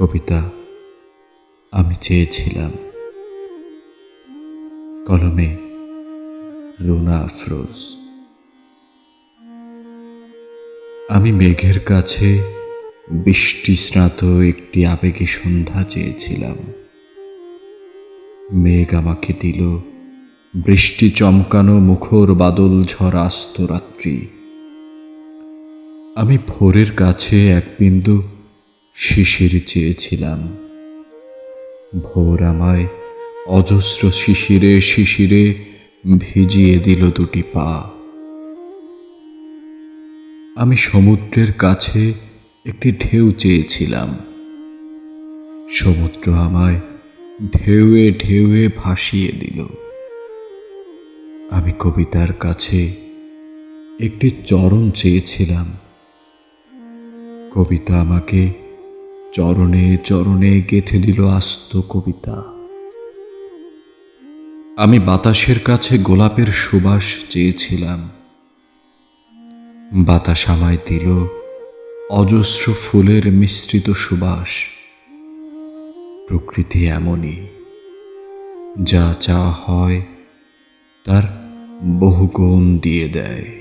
কবিতা আমি চেয়েছিলাম। কলমে রুনা আফরোজ। আমি মেঘের কাছে বৃষ্টি স্নাত একটি আবেগী সন্ধ্যা চেয়েছিলাম। মেঘ আমাকে দিল বৃষ্টি চমকানো মুখর বাদল ঝড় আস্ত রাত্রি। আমি ভোরের কাছে এক বিন্দু শিশির চেয়েছিলাম। ভোর আমায় অজস্র শিশিরে শিশিরে ভিজিয়ে দিল দুটি পা। আমি সমুদ্রের কাছে একটি ঢেউ চেয়েছিলাম। সমুদ্র আমায় ঢেউয়ে ঢেউয়ে ভাসিয়ে দিল। আমি কবিতার কাছে একটি চরণ চেয়েছিলাম। কবিতা আমাকে চরণে চরণে গেথে দিল আস্ত কবিতা। আমি বাতাসের কাছে গোলাপের সুবাস চেয়েছিলাম। বাতাস আমায় দিল অজস্র ফুলের মিশ্রিত সুবাস। প্রকৃতি এমনই, যা চা হয় তার বহুগুণ দিয়ে দেয়।